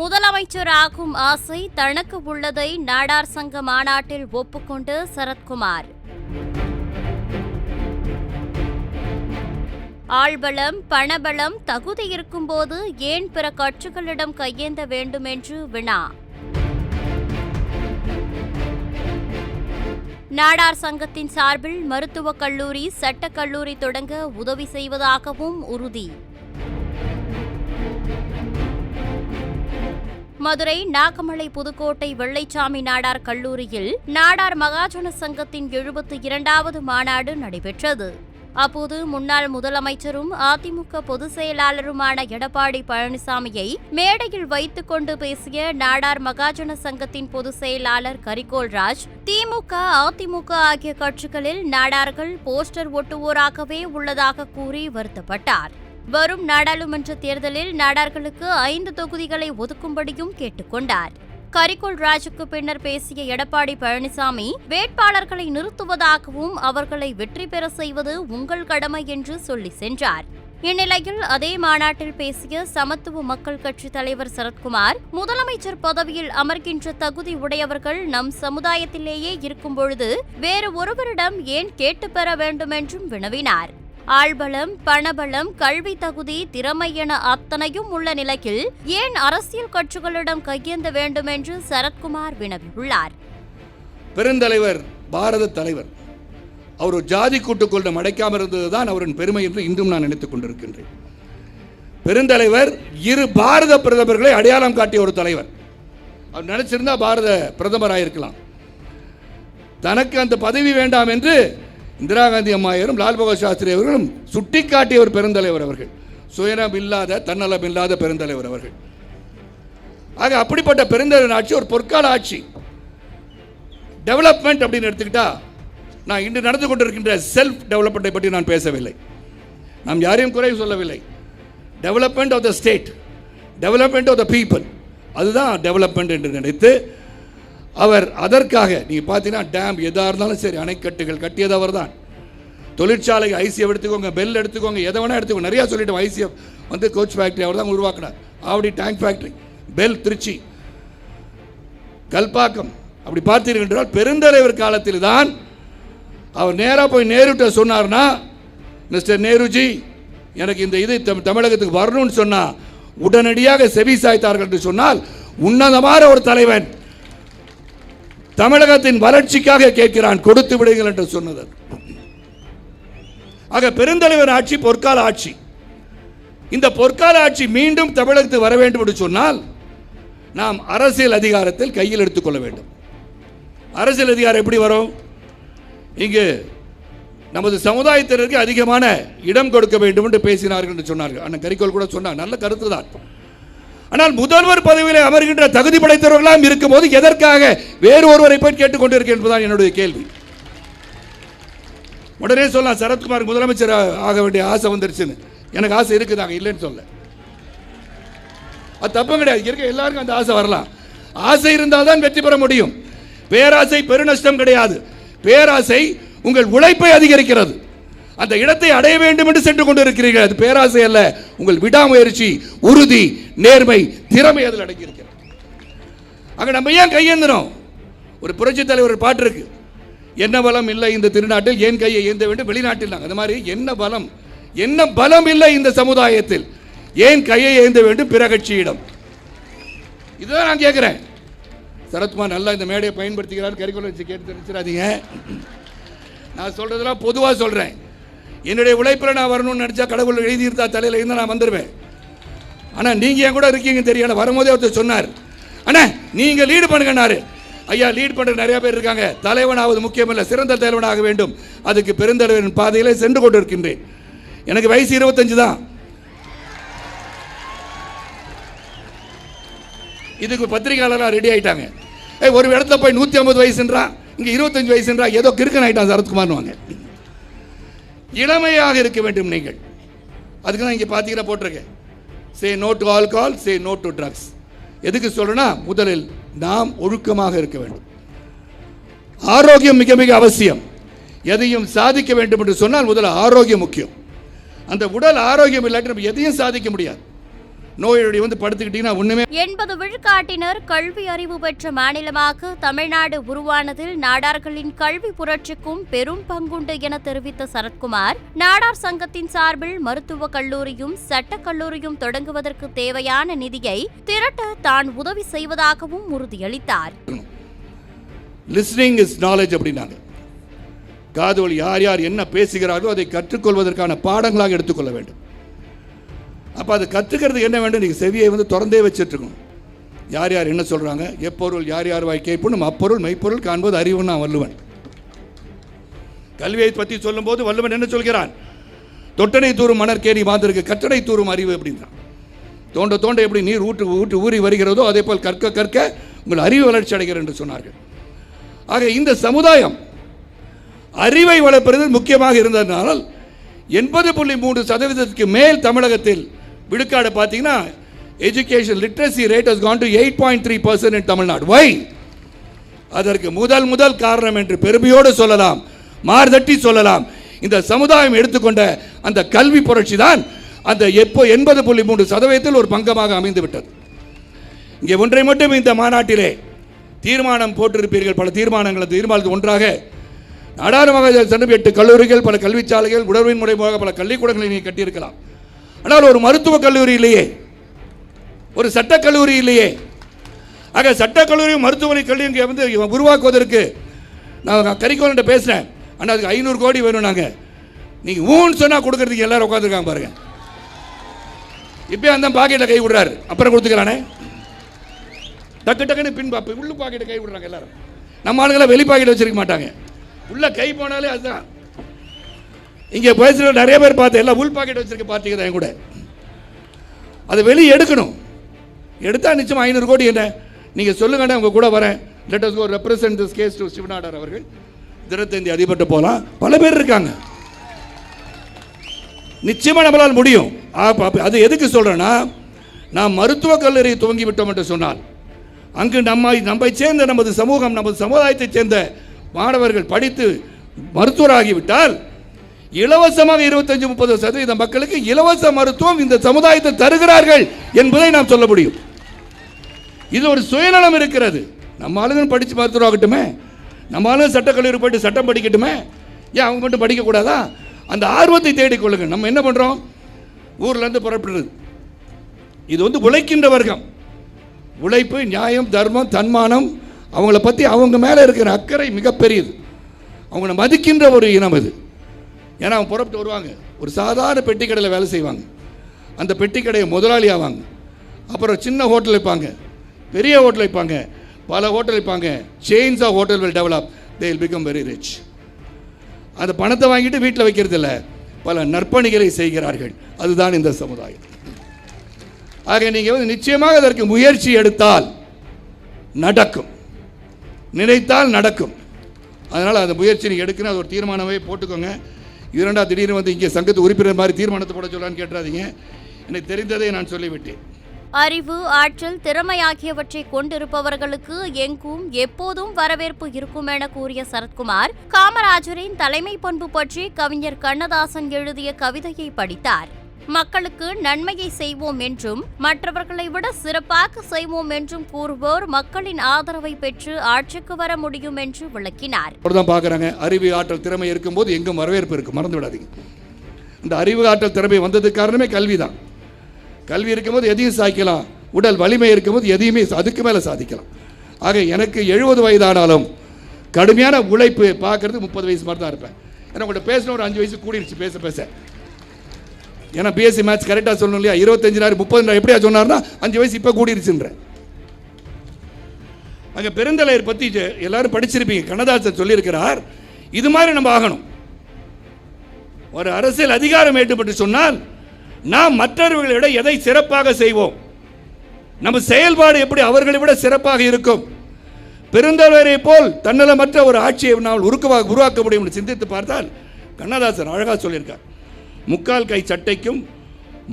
முதலமைச்சர் ஆகும் ஆசை தனக்கு உள்ளதை நாடார் சங்க மாநாட்டில் ஒப்புக்கொண்டு சரத்குமார். ஆள்பலம் பணபலம் தகுதி இருக்கும்போது ஏன் பிற கட்சிகளிடம் கையேந்த வேண்டும் என்று வினா. நாடார் சங்கத்தின் சார்பில் மருத்துவக் கல்லூரி சட்டக் கல்லூரி தொடங்க உதவி செய்வதாகவும் உறுதி. மதுரை நாகமலை புதுக்கோட்டை வெள்ளைச்சாமி நாடார் கல்லூரியில் நாடார் மகாஜன சங்கத்தின் எழுபத்தி இரண்டாவது மாநாடு நடைபெற்றது. அப்போது முன்னாள் முதலமைச்சரும் அதிமுக பொதுச் செயலாளருமான எடப்பாடி பழனிசாமியை மேடையில் வைத்துக் கொண்டு பேசிய நாடார் மகாஜன சங்கத்தின் பொதுச் செயலாளர் கரிகோல்ராஜ் திமுக அதிமுக ஆகிய கட்சிகளில் நாடார்கள் போஸ்டர் ஒட்டுவோராகவே உள்ளதாக கூறி வருத்தப்பட்டார். வரும் நாடாளுமன்ற தேர்தலில் நாடார்களுக்கு ஐந்து தொகுதிகளை ஒதுக்கும்படியும் கேட்டுக்கொண்டார். கரிகோல் ராஜுக்கு பின்னர் பேசிய எடப்பாடி பழனிசாமி வேட்பாளர்களை நிறுத்துவதாகவும் அவர்களை வெற்றி பெற செய்வது உங்கள் கடமை என்று சொல்லி சென்றார். இந்நிலையில் அதே மாநாட்டில் பேசிய சமத்துவ மக்கள் கட்சி தலைவர் சரத்குமார் முதலமைச்சர் பதவியில் அமர்கின்ற தகுதி உடையவர்கள் நம் சமுதாயத்திலேயே இருக்கும் பொழுது வேறு ஒருவரிடம் ஏன் கேட்டு பெற வேண்டும் என்றும் வினவினார். ஆள்பலம் பணபலம் கல்வி தகுதி திறமை என அத்தனையும் உள்ள நிலையில் ஏன் அரசியல் கட்சிகளிடம் கையேந்த வேண்டும் என்று சரத்குமார் வினவியுள்ளார். பெருந்தலைவர் பாரத தலைவர் அவர் ஜாதி கூட்டுக்குள்ள அடைக்காமல் இருந்ததுதான் அவரின் பெருமை என்று இன்றும் நான் நினைத்துக் கொண்டிருக்கின்றேன். பெருந்தலைவர் இரு பாரத பிரதமர்களை அடையாளம் காட்டிய ஒரு தலைவர். அவர் நினைச்சிருந்தா பாரத பிரதமராக இருக்கலாம் தனக்கு அந்த பதவி வேண்டாம் என்று இந்திரா காந்தி அம்மாயரும் லால் பகதூர் சாஸ்திரி அவர்களும் சுட்டிக்காட்டிய ஒரு பெருந்தலைவர் அவர்கள். சுயநலம் இல்லாத தன்னலம் இல்லாத பெருந்தலைவர் அவர்கள். ஆக அப்படிப்பட்ட பெருந்தலைவர் ஆட்சி ஒரு பொற்கால ஆட்சி. டெவலப்மெண்ட் அப்படின்னு எடுத்துக்கிட்டா நான் இன்று நடந்து கொண்டிருக்கின்ற செல்ஃப் டெவலப்மெண்ட்டை பற்றி நான் பேசவில்லை. நாம் யாரையும் குறை சொல்லவில்லை. Development of the state development of the people அதுதான் டெவலப்மெண்ட் என்று நினைத்து அவர் அதற்காக நீங்கள் பார்த்தீங்கன்னா டேம் எதாக இருந்தாலும் சரி அணைக்கட்டுகள் கட்டியது அவர் தான் தொழிற்சாலை ஐசிஎஃப் எடுத்துக்கோங்க பெல் எடுத்துக்கோங்க எதை வேணால் எடுத்துக்கோங்க. நிறையா சொல்லிட்டோம் ஐசிஎஃப் வந்து கோச் ஃபேக்ட்ரி அவர் தான் உருவாக்கினார். Avadi tank factory BHEL Trichy. Kalpakkam அப்படி பார்த்தீர்கள் என்றால் பெருந்தலைவர் காலத்தில் தான் அவர் நேராக போய் நேருட்ட சொன்னார்னா மிஸ்டர் நேருஜி எனக்கு இந்த இது தமி- தமிழகத்துக்கு வரணும்னு சொன்னால் உடனடியாக செவி சாய்த்தார்கள் என்று சொன்னால் உன்னதமான ஒரு தலைவன். தமிழகத்தின் வளர்ச்சிக்காக கேட்கிறான் கொடுத்து விடுங்கள் என்று சொன்னதர் ஆக பெருந்தலைவர் ஆட்சி பொற்கால ஆட்சி. இந்த பொற்கால ஆட்சி மீண்டும் தமிழகத்துக்கு வர வேண்டும் என்று சொன்னால் நாம் அரசியல் அதிகாரத்தில் கையில் எடுத்துக்கொள்ள வேண்டும். அரசியல் அதிகாரம் எப்படி வரும்? இங்கு நமது சமுதாயத்தினருக்கு அதிகமான இடம் கொடுக்க வேண்டும் என்று பேசினார்கள் என்று சொன்னார்கள். அண்ணன் கரிக்கோல் கூட சொன்னார் நல்ல கருத்து தான் ஆனால் முதல்வர் பதவியில் அமர்கின்ற தகுதி படைத்தவர்களாம் இருக்கும்போது எதற்காக வேறு ஒருவரை போய் கேட்டுக்கொண்டிருக்கேன் என்பதுதான் என்னுடைய கேள்வி. உடனே சொல்லலாம் சரத்குமார் முதலமைச்சர் ஆக வேண்டிய ஆசை வந்துருச்சுன்னு. எனக்கு ஆசை இருக்குதாங்க இல்லைன்னு சொல்ல. அது தப்பு கிடையாது. இருக்க எல்லாருக்கும் அந்த ஆசை வரலாம். ஆசை இருந்தால் தான் வெற்றி பெற முடியும். பேராசை பெருநஷ்டம் கிடையாது. பேராசை உங்கள் உழைப்பை அதிகரிக்கிறது. அந்த இடத்தை அடைய வேண்டும் என்று சென்று கொண்டு இருக்கிறீர்கள் அது பேராசை அல்ல. உங்கள் விடாமுயற்சி உறுதி நேர்மை திறமை அதில் அடங்கியிருக்கிறது. அங்க நம்ம ஏன் கையேந்தணும் ஒரு புரட்சி தலைவர் ஒரு பாட்டு இருக்கு. என்ன பலம் இல்லை இந்த திருநாட்டில்? ஏன் கையை ஏந்த வேண்டும்? வெளிநாட்டில் நாங்கள் அந்த மாதிரி என்ன பலம்? என்ன பலம் இல்லை இந்த சமுதாயத்தில்? ஏன் கையை ஏந்த வேண்டும்? பிற கட்சியிடம் இதுதான் நான் கேட்குறேன் சரத்குமார் நல்லா இந்த மேடையை பயன்படுத்திக்கிறார். கரிக்குலம் வச்சு கேட்டு தெரிஞ்சிடாதீங்க நான் சொல்றதெல்லாம் பொதுவாக சொல்றேன். என்னுடைய உழைப்பில் நான் வரணும்னு நினச்சா கடவுள் எழுதியிருந்தா தலையில் இருந்தால் நான் வந்துடுவேன் ஆனால் நீங்கள் ஏன் கூட இருக்கீங்க தெரியல. வரும்போதே ஒருத்தர் சொன்னார். அண்ணா நீங்கள் லீடு பண்ணுங்கன்னாரு. ஐயா லீட் பண்ணுற நிறையா பேர் இருக்காங்க. தலைவனாவது முக்கியமல்ல சிறந்த தலைவனாக வேண்டும். அதுக்கு பெருந்தலைவரின் பாதையிலே சென்று கொண்டு இருக்கின்றேன் எனக்கு வயசு இருபத்தஞ்சு தான். இதுக்கு பத்திரிகையாளராக ரெடி ஆகிட்டாங்க ஏ ஒரு இடத்துல போய் நூற்றி ஐம்பது வயசுன்றா இங்கே இருபத்தஞ்சு வயசுன்றா ஏதோ கிறுக்கன் ஆகிட்டான் சரத்குமார்னுவாங்க இளமையாக இருக்க வேண்டும் நீங்கள். அதுக்கு தான் இங்கே பார்த்தீங்கன்னா போட்டிருக்கேன். Say no to alcohol say no to drugs எதுக்கு சொல்கிறேன்னா முதலில் நாம் ஒழுக்கமாக இருக்க வேண்டும். ஆரோக்கியம் மிக மிக அவசியம். எதையும் சாதிக்க வேண்டும் என்று சொன்னால் முதல்ல ஆரோக்கியம் முக்கியம். அந்த உடல் ஆரோக்கியம் இல்லாட்டி நம்ம எதையும் சாதிக்க முடியாது. நோயொடி வந்து படுத்துக்கிட்டீங்கன்னா ஒண்ணுமே எண்பது விழுக்காட்டினர் கல்வி அறிவு பெற்ற மாநிலமாக தமிழ்நாடு உருவானதில் நாடார்களின் கல்வி புரட்சிக்கும் பெரும் பங்குண்டு என தெரிவித்த சரத்குமார் நாடார் சங்கத்தின் சார்பில் மருத்துவக் கல்லூரியும் சட்டக் கல்லூரியும் தொடங்குவதற்கு தேவையான நிதியை திரட்ட தான் உதவி செய்வதாகவும் உறுதியளித்தார். லிஸ்னிங் இஸ் நாலேஜ் அப்படின்னாங்க. காது யார் யார் என்ன பேசுகிறார்களோ அதை கற்றுக்கொள்வதற்கான பாடங்களாக எடுத்துக்கொள்ள வேண்டும். அப்போ அது கற்றுக்கிறதுக்கு என்ன வேண்டும்? நீங்கள் செவியை வந்து திறந்தே வச்சுட்ருக்கணும். யார் யார் என்ன சொல்கிறாங்க எப்பொருள் யார் யார் வாய் கேட்பணும் அப்பொருள் மெய்ப்பொருள் காண்பது அறிவு நான் வள்ளுவன். கல்வியை பற்றி சொல்லும்போது வள்ளுவன் என்ன சொல்கிறான்? தொட்டனை தூரும் மணற்கேணி மாந்திருக்கு கட்டடை தூரும் அறிவு அப்படின்றான். தோண்ட தோண்ட எப்படி நீர் ஊற்று ஊற்று ஊறி வருகிறதோ அதே போல் கற்க கற்க உங்கள் அறிவு வளர்ச்சி அடைகிறது என்று சொன்னார்கள். ஆக இந்த சமுதாயம் அறிவை வளர்ப்பது முக்கியமாக இருந்ததனால் எண்பது புள்ளி மூன்று சதவீதத்துக்கு மேல் தமிழகத்தில் விழுக்காடு பார்த்தீங்கன்னா education literacy rate has gone to eight point three percent in Tamil Nadu why அதற்கு முதல் முதல் காரணம் என்று பெருமையோடு சொல்லலாம் மார்தட்டி சொல்லலாம். இந்த சமுதாயம் எடுத்துக்கொண்ட அந்த கல்வி புரட்சி தான் அந்த எப்போ எண்பது புள்ளி மூன்று சதவீதத்தில் ஒரு பங்கமாக அமைந்து விட்டது இங்கே ஒன்றை மட்டும் இந்த மாநாட்டிலே தீர்மானம் போட்டிருப்பீர்கள். பல தீர்மானங்கள் தீர்மானத்து ஒன்றாக நாடாளுமன்ற சென்று எட்டு கல்லூரிகள் பல கல்விச்சாலைகள் உணர்வின் மூலமாக பல கல்விக்கூடங்களை நீங்கள் கட்டியிருக்கலாம். ஆனால் ஒரு மருத்துவக் கல்லூரி இல்லையே ஒரு சட்டக் கல்லூரி இல்லையே ஆக சட்டக் கல்லூரி மருத்துவமனை கல்வி வந்து உருவாக்குவதற்கு நான் கரிக்கோல்கிட்ட பேசுகிறேன் ஆனால் அதுக்கு ஐநூறு கோடி வேணும் நாங்கள் நீங்கள் ஊன்னு சொன்னால் கொடுக்கறதுக்கு எல்லோரும் உட்காந்துருக்காங்க பாருங்கள் இப்போ அந்த பாக்கெட்டில் கை விடுறாரு. அப்புறம் கொடுத்துக்கிறானே டக்கு டக்குன்னு பின் உள்ளு உள்ள பாக்கெட்டை கை விடுறாங்க எல்லாரும். நம்ம ஆளுங்களாம் வெளி பாக்கெட் வச்சிருக்க மாட்டாங்க. உள்ளே கை போனாலே அதுதான். இங்கே பேசுகிற நிறைய பேர் பார்த்தேன் எல்லாம் உள் பாக்கெட் வச்சுருக்க பார்ட்டிங்க தான் கூட. அதை வெளியே எடுக்கணும். எடுத்தா நிச்சயம் ஐநூறு கோடி என்ன நீங்கள் சொல்லுங்கண்ணே உங்கள் கூட வரேன். Let us go represent this case to Shiv Nadar அவர்கள். தினத்தந்தி அதிபர்கிட்ட போகலாம் பல பேர் இருக்காங்க. நிச்சயமாக நம்மளால் முடியும். அது எதுக்கு சொல்கிறேன்னா நாம் மருத்துவக் கல்லூரி துவங்கி விட்டோம் என்று சொன்னால் அங்கு நம்ம நம்மை சேர்ந்த நமது சமூகம் நமது சமுதாயத்தைச் சேர்ந்த மாணவர்கள் படித்து மருத்துவராகிவிட்டால் இலவசமாக இருபத்தஞ்சு முப்பது சதவீத மக்களுக்கு இலவச மருத்துவம் இந்த சமுதாயத்தை தருகிறார்கள் என்பதை நாம் சொல்ல முடியும். இது ஒரு சுயநலம் இருக்கிறது. நம்ம ஆளுங்க படித்து மருத்துவம் ஆகட்டுமே நம்ம ஆளுங்க சட்டக்கல்லூரி போயிட்டு சட்டம் படிக்கட்டுமே. ஏன் அவங்க மட்டும் படிக்கக்கூடாதா? அந்த ஆர்வத்தை தேடிக்கொள்ளுங்க நம்ம என்ன பண்ணுறோம் ஊர்லேருந்து புறப்படுறது. இது வந்து உழைக்கின்ற வர்க்கம். உழைப்பு நியாயம் தர்மம் தன்மானம் அவங்கள பற்றி அவங்க மேலே இருக்கிற அக்கறை மிகப்பெரியது. அவங்கள மதிக்கின்ற ஒரு இனம் அது. ஏன்னா அவங்க புறப்பட்டு வருவாங்க. ஒரு சாதாரண பெட்டி கடையில் வேலை செய்வாங்க. அந்த பெட்டி கடையை முதலாளி ஆவாங்க. அப்புறம் சின்ன ஹோட்டல் வைப்பாங்க. பெரிய ஹோட்டல் வைப்பாங்க. பல ஹோட்டல் வைப்பாங்க. Chains of hotel will develop they will become very rich அந்த பணத்தை வாங்கிட்டு வீட்டில் வைக்கிறது இல்லை பல நற்பணிகளை செய்கிறார்கள். அதுதான் இந்த சமுதாயம். ஆக நீங்கள் வந்து நிச்சயமாக அதற்கு முயற்சி எடுத்தால் நடக்கும். நினைத்தால் நடக்கும். அதனால் அந்த முயற்சி நீங்கள் எடுக்கணும். அது ஒரு தீர்மானமே போட்டுக்கோங்க. இரண்டா திடீர்னு வந்து இங்கே சங்கத்து உறுப்பினர் மாதிரி தீர்மானத்தை போட சொல்லான்னு கேட்டுறாதீங்க. எனக்கு தெரிந்ததை நான் சொல்லிவிட்டேன். அறிவு ஆற்றல் திறமை ஆகியவற்றை கொண்டிருப்பவர்களுக்கு எங்கும் எப்போதும் வரவேற்பு இருக்கும் என கூறிய சரத்குமார் காமராஜரின் தலைமை பண்பு பற்றி கவிஞர் கண்ணதாசன் எழுதிய கவிதையை படித்தார். மக்களுக்கு நன்மையை செய்வோம் என்றும் மற்றவர்களை விட சிறப்பாக செய்வோம் என்றும் கூறுவோர் மக்களின் ஆதரவை பெற்று ஆட்சிக்கு வர முடியும் என்று விளக்கினார். பாக்குறாங்க தான் பார்க்குறாங்க. அறிவு ஆற்றல் திறமை இருக்கும்போது எங்கும் வரவேற்பு இருக்குது மறந்து விடாதீங்க. இந்த அறிவு ஆற்றல் திறமை வந்ததுக்கு காரணமே கல்வி தான் கல்வி இருக்கும்போது எதையும் சாய்க்கலாம். உடல் வலிமை இருக்கும்போது எதையுமே அதுக்கு மேலே சாதிக்கலாம். ஆக எனக்கு எழுபது வயதானாலும் கடுமையான உழைப்பு பார்க்கறது முப்பது வயசு மாதிரி தான் இருப்பேன். ஏன்னா உங்கள்கிட்ட பேசின ஒரு அஞ்சு வயசு கூடிருச்சு பேச பேச. ஏன்னா பிஎஸ்சி மேட்ச் கரெக்டாக சொல்லணும் இல்லையா? இருபத்தஞ்சினாயிரம் முப்பது எப்படியா சொன்னார்னா அஞ்சு வயசு இப்போ கூடிருச்சுன்ற. அங்கே பெருந்தலையர் பற்றி எல்லாரும் படிச்சிருப்பீங்க. கண்ணதாசன் சொல்லியிருக்கிறார் இது மாதிரி நம்ம ஆகணும். ஒரு அரசியல் அதிகாரம் ஏற்றுப்பட்டு சொன்னால் நாம் மற்றவர்களை விட எதை சிறப்பாக செய்வோம்? நம்ம செயல்பாடு எப்படி அவர்களை விட சிறப்பாக இருக்கும்? பெருந்தலைவரை போல் தன்னலமற்ற ஒரு ஆட்சியை நாம் உருக்குவா உருவாக்க முடியும் என்று சிந்தித்து பார்த்தால் கண்ணதாசன் அழகாக சொல்லியிருக்கார். முக்கால் கை சட்டைக்கும்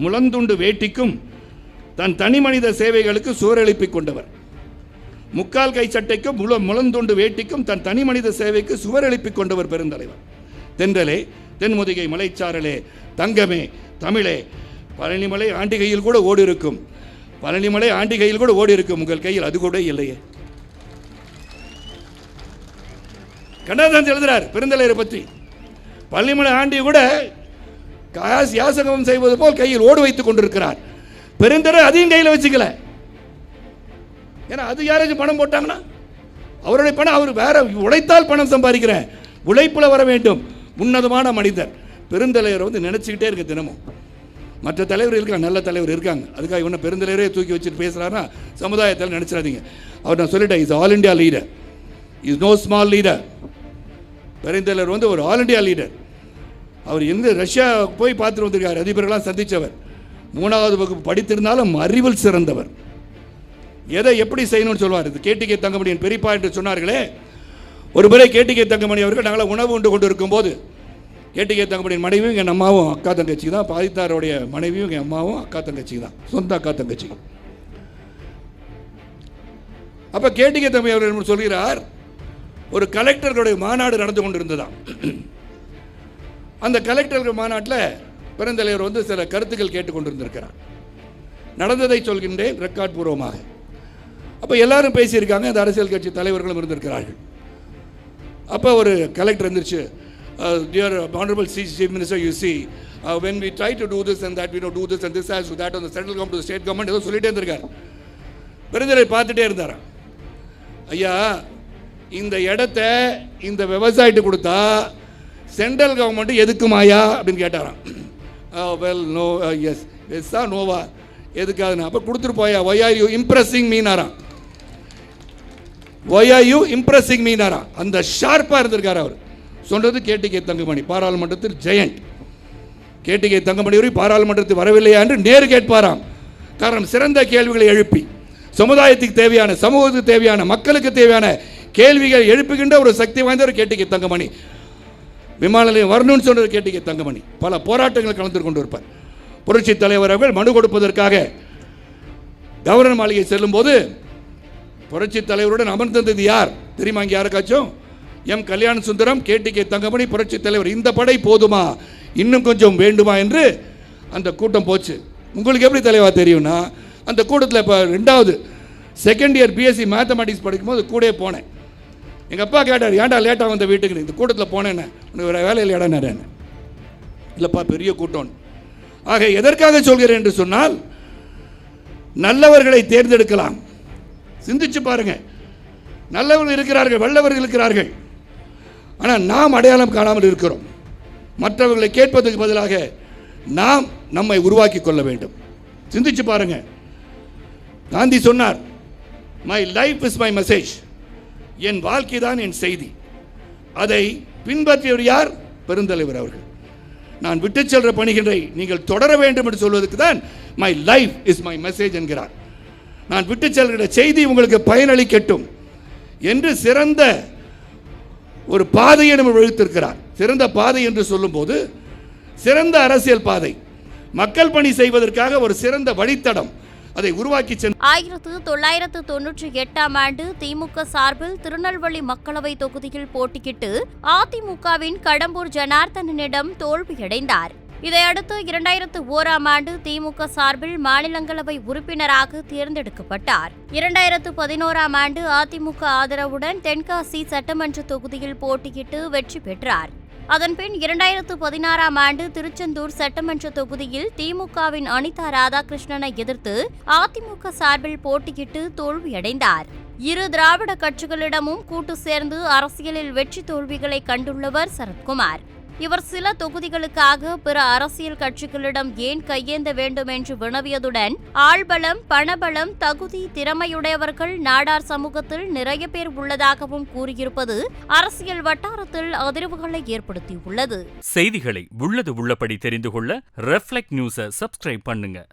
முழந்துண்டு வேட்டிக்கும் தன் தனி மனித சேவைகளுக்கு சுவரெழுப்பிக் கொண்டவர். முக்கால் கை சட்டைக்கும் முழ முழந்துண்டு வேட்டிக்கும் தன் தனி மனித சேவைக்கு சுவர் கொண்டவர் பெருந்தலைவர். தென்றலே தென்முதிகை மலைச்சாரலே தங்கமே தமிழே பழனிமலை ஆண்டிகையில் கூட ஓடி இருக்கும் பழனிமலை ஆண்டிகையில் கூட ஓடி இருக்கும் உங்கள் கையில் அது கூட இல்லையே. கண்ணதாசன் எழுதுறார் பெருந்தலைவரை பற்றி. பழனிமலை ஆண்டி கூட யாசகம் செய்வது போல் கையில் ஓடு வைத்துக் கொண்டிருக்கிறார். பெருந்தர அதையும் கையில் வச்சுக்கல. ஏன்னா அது யாராச்சும் பணம் போட்டாங்கன்னா அவருடைய பணம் அவர் வேற உழைத்தால் பணம் சம்பாதிக்கிறேன். உழைப்புல வர வேண்டும். உன்னதமான மனிதர். பெருந்தலைவர் வந்து நினைச்சுக்கிட்டே இருக்க தினமும். மற்ற தலைவர் இருக்காங்க நல்ல தலைவர் இருக்காங்க. அதுக்காக இவனை பெருந்தலைவரே தூக்கி வச்சுட்டு பேசுகிறாருன்னா சமுதாயத்தில் நினச்சிடாதீங்க. அவர் நான் சொல்லிட்டேன் is all India leader is no small leader பெருந்தலைவர் வந்து ஒரு ஆல் இண்டியா லீடர் அவர் எந்த ரஷ்யா போய் பார்த்துட்டு வந்திருக்கார். அதிபர்களாம் சந்தித்தவர் மூணாவது வகுப்பு படித்திருந்தாலும் அறிவில் சிறந்தவர். எதை எப்படி செய்யணும்னு சொல்லுவார் இது கேட்டிகே தங்கமணியின் பெரியப்பா என்று சொன்னார்களே. ஒரு முறை கேட்டிகே தங்கமணி அவர்கள் நாங்களாம் உணவு உண்டு கொண்டு இருக்கும்போது கேட்டிகே தங்கமணியின் மனைவியும் எங்கள் அம்மாவும் அக்கா தங்கச்சி தான். பாதித்தாருடைய மனைவியும் எங்கள் அம்மாவும் அக்கா தங்கச்சி தான். சொந்த அக்கா தங்கச்சி. அப்போ கேட்டிகே தம்பி அவர் சொல்கிறார் ஒரு கலெக்டர்களுடைய மாநாடு நடந்து கொண்டிருந்ததான் அந்த கலெக்டர்கள் மாநாட்டில் பெருந்தலைவர் வந்து சில கருத்துக்கள் கேட்டுக்கொண்டிருந்திருக்கிறார். நடந்ததை சொல்கின்றேன் ரெக்கார்ட் பூர்வமாக. அப்போ எல்லாரும் பேசியிருக்காங்க அந்த அரசியல் கட்சி தலைவர்களும் இருந்திருக்கிறார்கள். அப்போ ஒரு கலெக்டர் இருந்துச்சு dear honourable C chief minister you see when we try to do this and that we know do this and this has that அந்த சென்ட்ரல் கவர்மெண்ட் ஸ்டேட் கவர்மெண்ட் ஏதோ சொல்லிட்டே இருந்திருக்காரு. பெருந்தலை பார்த்துட்டே இருந்தாராம். ஐயா இந்த இடத்த இந்த விவசாயிட்டு கொடுத்தா சென்ட்ரல் கவர்மெண்ட் எதுக்குமாயா அப்படின்னு கேட்டாராம். வெல் நோ எஸ் எஸ்ஸா நோவா எதுக்காதுன்னு அப்போ கொடுத்துட்டு போயா ஒய் ஆர் யூ இம்ப்ரெஸிங் மீனாராம் ஒய் ஆர் யூ இம்ப்ரெஸிங் மீனாராம் அந்த ஷார்ப்பாக இருந்திருக்காரு அவர். சொன்னது கேட்டிகே தங்கமணி பாராளுமன்றத்தில் ஜெயண்ட் கேட்டிகே தங்கமணி வரை பாராளுமன்றத்தில் வரவில்லையா என்று நேரு கேட்பாராம். காரணம் சிறந்த கேள்விகளை எழுப்பி சமுதாயத்துக்கு தேவையான சமூகத்துக்கு தேவையான மக்களுக்கு தேவையான கேள்விகள் எழுப்புகின்ற ஒரு சக்தி வாய்ந்த ஒரு கேட்டிகே தங்கமணி. விமான நிலையம் வரணும்னு சொன்னது கேட்டிகே தங்கமணி. பல போராட்டங்கள் கலந்து கொண்டு இருப்பார் புரட்சி தலைவர் அவர்கள் மனு கொடுப்பதற்காக கவர்னர் மாளிகை செல்லும்போது புரட்சி தலைவருடன் அமர்ந்திருந்தது யார்? தெரியுமா இங்கே யாருக்காச்சும்? எம். கல்யாண சுந்தரம் கேட்டிகே தங்கமணி புரட்சி தலைவர். இந்த படை போதுமா? இன்னும் கொஞ்சம் வேண்டுமா என்று அந்த கூட்டம் போச்சு. உங்களுக்கு எப்படி தலைவா தெரியும்னா அந்த கூட்டத்தில் இப்போ ரெண்டாவது செகண்ட் இயர் பிஎஸ்சி மேத்தமெட்டிக்ஸ் படிக்கும்போது கூட போனேன். எங்கள் அப்பா கேட்டார் ஏன்டா லேட்டாக வந்த வீட்டுக்கு? இந்த கூட்டத்தில் போனேன்னு. உனக்கு வேறு வேலையில் இடம் என்ன இல்லைப்பா பெரிய கூட்டம். ஆக எதற்காக சொல்கிறேன்? என்று சொன்னால் நல்லவர்களை தேர்ந்தெடுக்கலாம். சிந்திச்சு பாருங்க. நல்லவர்கள் இருக்கிறார்கள் வல்லவர்கள் இருக்கிறார்கள். ஆனால் நாம் அடையாளம் காணாமல் இருக்கிறோம். மற்றவர்களை கேட்பதற்கு பதிலாக நாம் நம்மை உருவாக்கி கொள்ள வேண்டும். சிந்திச்சு பாருங்க. காந்தி சொன்னார் my life is my message என் வாழ்க்கை தான் என் செய்தி. அதை பின்பற்றியவர் யார்? பெருந்தலைவர் அவர்கள். நான் விட்டு செல்ற பணிகளை நீங்கள் தொடர வேண்டும் என்று சொல்வதற்கு தான் my life is my message என்கிறார். நான் விட்டு செல்கிற செய்தி உங்களுக்கு பயனளிக்கட்டும் என்று சிறந்த ஒரு பாதையை நம்ம வகுத்திருக்கிறார் சிறந்த பாதை என்று சொல்லும்போது சிறந்த அரசியல் பாதை. மக்கள் பணி செய்வதற்காக ஒரு சிறந்த வழித்தடம். அதை உருவாக்கி ஆயிரத்து தொள்ளாயிரத்து தொன்னூற்றி எட்டாம் ஆண்டு திமுக சார்பில் திருநெல்வேலி மக்களவை தொகுதியில் போட்டியிட்டு அதிமுகவின் கடம்பூர் ஜனார்தனனிடம் தோல்வியடைந்தார். இதையடுத்து இரண்டாயிரத்து ஓராம் ஆண்டு திமுக சார்பில் மாநிலங்களவை உறுப்பினராக தேர்ந்தெடுக்கப்பட்டார். இரண்டாயிரத்து பதினோராம் ஆண்டு அதிமுக ஆதரவுடன் தென்காசி சட்டமன்ற தொகுதியில் போட்டியிட்டு வெற்றி பெற்றார். அதன்பின் இரண்டாயிரத்து பதினாறாம் ஆண்டு திருச்செந்தூர் சட்டமன்ற தொகுதியில் திமுகவின் அனிதா ராதாகிருஷ்ணனை எதிர்த்து அதிமுக சார்பில் போட்டியிட்டு தோல்வியடைந்தார். இரு திராவிட கட்சிகளிடமும் கூட்டு சேர்ந்து அரசியலில் வெற்றி தோல்விகளை கண்டுள்ளவர் சரத்குமார். இவர் சில தொகுதிகளுக்காக பிற அரசியல் கட்சிகளிடம் ஏன் கையேந்த வேண்டும் என்று வினவியதுடன் ஆள்பலம் பணபலம் தகுதி திறமையுடையவர்கள் நாடார் சமூகத்தில் நிறைய பேர் உள்ளதாகவும் கூறியிருப்பது அரசியல் வட்டாரத்தில் அதிர்வுகளை ஏற்படுத்தியுள்ளது. செய்திகளை உள்ளது உள்ளபடி தெரிந்து கொள்ள ரெஃப்ளெக்ட் நியூஸை சப்ஸ்கிரைப் பண்ணுங்க.